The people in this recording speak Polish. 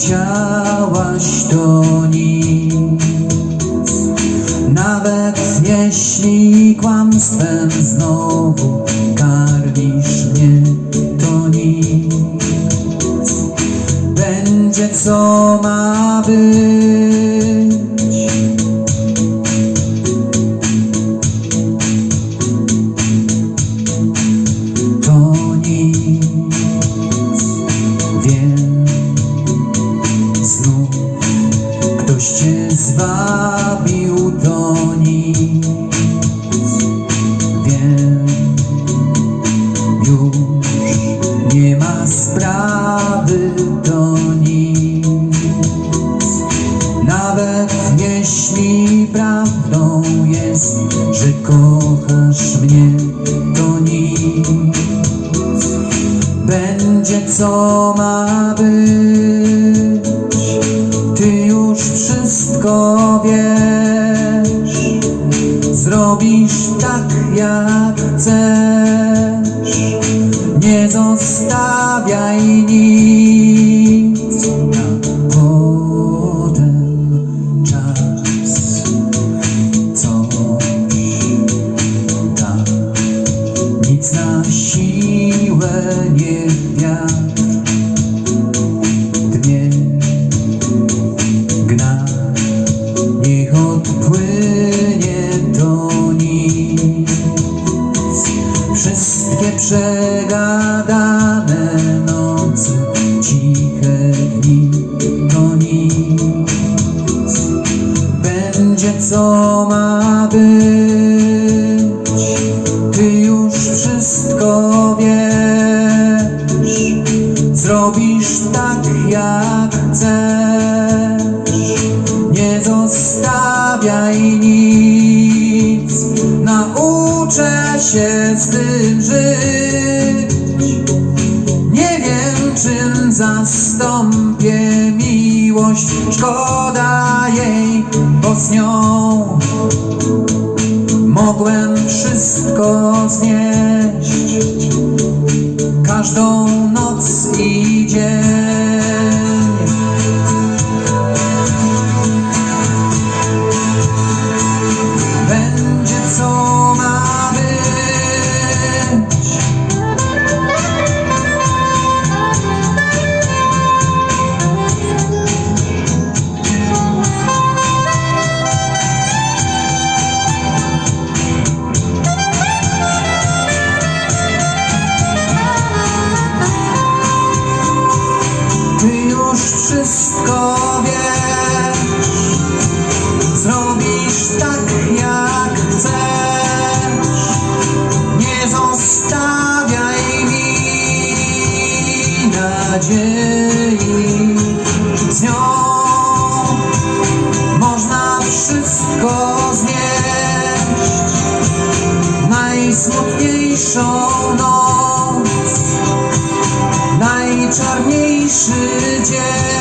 leciałaś do nich. Nawet jeśli kłamstwem znowu karmisz mnie, to nic. Będzie co ma być. Zwabił, to nic, wiem, już nie ma sprawy, to nic. Nawet jeśli prawdą jest, że kochasz mnie, to nic. Będzie co ma być, wszystko wiesz. Zrobisz tak jak chcesz, nie zostawiaj nic na potem czas. Coś da, nic na siłę nie wiatr zastąpię miłość. Szkoda jej, bo z nią mogłem wszystko znieść. Każdą noc i wszystko wiesz, zrobisz tak jak chcesz, nie zostawiaj mi nadziei. Z nią można wszystko znieść, najsmutniejszą noc najczarniejszy dzień.